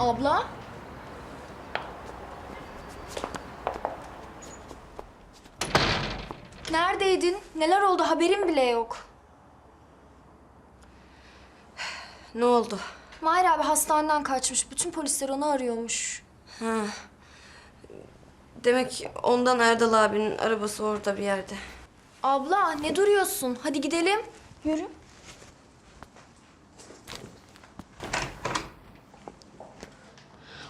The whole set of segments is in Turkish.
Abla? Neredeydin? Neler oldu haberim bile yok. Ne oldu? Mahir abi hastaneden kaçmış. Bütün polisler onu arıyormuş. Demek ondan Erdal abinin arabası orada bir yerde. Abla ne duruyorsun? Hadi gidelim. Yürü.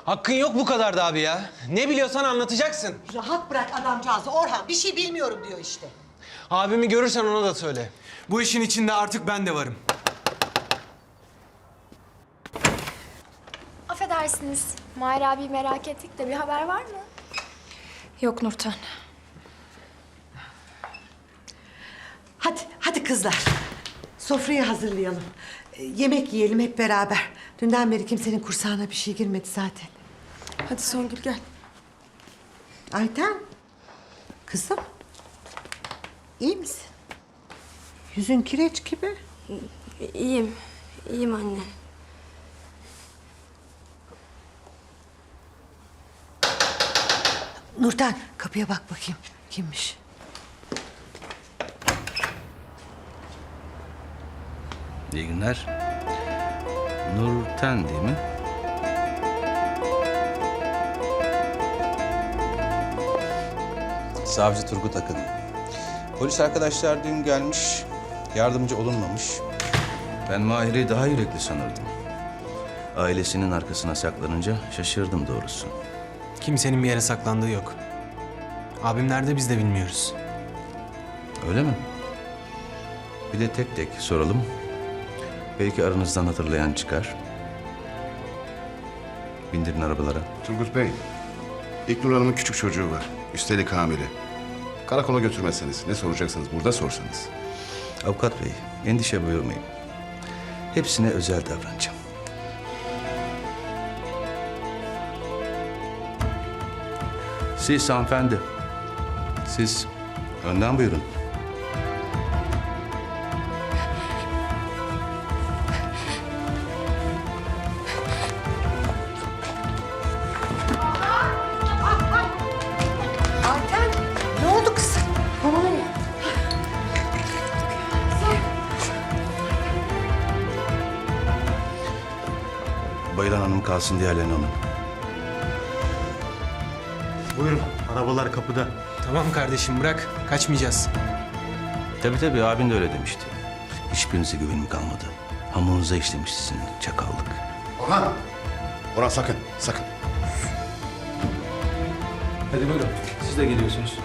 Hakkın yok bu kadar da abi ya. Ne biliyorsan anlatacaksın. Rahat bırak adamcağızı Orhan. Bir şey bilmiyorum diyor işte. Abimi görürsen ona da söyle. Bu işin içinde artık ben de varım. Affedersiniz. Mahir abi merak ettik de bir haber var mı? Yok Nurten. Hadi, hadi kızlar. Sofrayı hazırlayalım. Ee, yemek yiyelim hep beraber. Dünden beri kimsenin kursağına bir şey girmedi zaten. Hadi Songül gel. Ayten. Kızım. iyi misin? Yüzün kireç gibi. İyiyim. İyiyim anne. Nurten kapıya bak bakayım. Kimmiş? İyi günler. Nurten değil mi? Savcı Turgut Akın. Polis arkadaşlar dün gelmiş, yardımcı olunmamış. Ben Mahir'i daha yürekli sanırdım. Ailesinin arkasına saklanınca şaşırdım doğrusu. Kimsenin bir yere saklandığı yok. Abim nerede biz de bilmiyoruz. Öyle mi? Bir de tek tek soralım. Belki aranızdan hatırlayan çıkar. Bindirin arabalara. Turgut Bey, İlknur Hanım'ın küçük çocuğu var. Üstelik hamile. Karakola götürmezseniz, ne soracaksanız burada sorsanız. Avukat bey, endişe buyurmayın. Hepsine özel davranacağım. Siz hanımefendi. Siz önden buyurun. Hanım kalsın diğerlerini alın. Buyurun, arabalar kapıda. Tamam kardeşim bırak. Kaçmayacağız. Tabii tabii abin de öyle demişti. Hiçbirinize güvenim kalmadı. Hamurunuza işlemiş sizin çakallık. Orhan! Orhan sakın, sakın. Hadi buyurun. Siz de geliyorsunuz.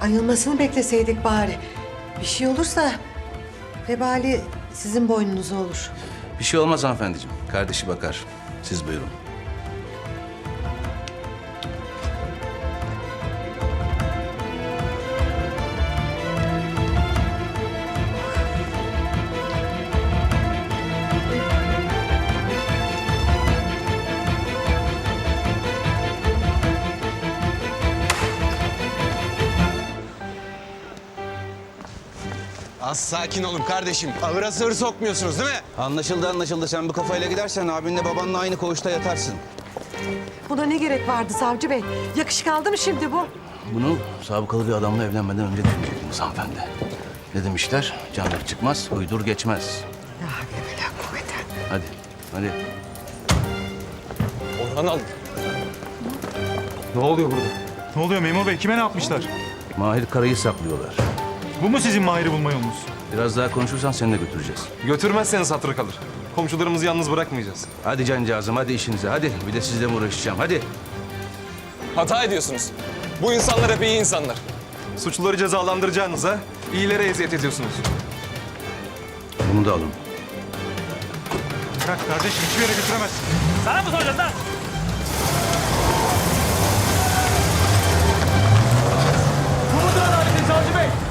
Ayılmasını bekleseydik bari. Bir şey olursa vebali sizin boynunuza olur. Bir şey olmaz hanımefendiciğim. Kardeşi bakar. Siz buyurun. Az sakin olun kardeşim. Ağıra sığır sokmuyorsunuz değil mi? Anlaşıldı anlaşıldı. Sen bu kafayla gidersen abinle babanla aynı koğuşta yatarsın. Buna ne gerek vardı savcı bey? Yakışık aldı mı şimdi bu? Bunu sabıkalı bir adamla evlenmeden önce demeyecektiniz hanımefendi. Ne demişler? Candır çıkmaz, uydur geçmez. Ya evvela kuvveten. Hadi, hadi. Orhan al. Ne oluyor burada? Ne oluyor memur bey? Kime ne yapmışlar? Mahir Kara'yı saklıyorlar. Bu mu sizin Mahir'i bulma yolunuz? Biraz daha konuşursan seni de götüreceğiz. Götürmezseniz hatırı kalır. Komşularımızı yalnız bırakmayacağız. Hadi cancağızım, hadi işinize. Hadi, bir de sizle mi uğraşacağım? Hadi. Hata ediyorsunuz. Bu insanlar hep iyi insanlar. Suçluları cezalandıracağınıza iyilere eziyet ediyorsunuz. Bunu da alın. Bırak kardeşim, hiçbir yere götüremezsin. Sana mı soracağız lan? Bu mudur adaletin Savcı Bey?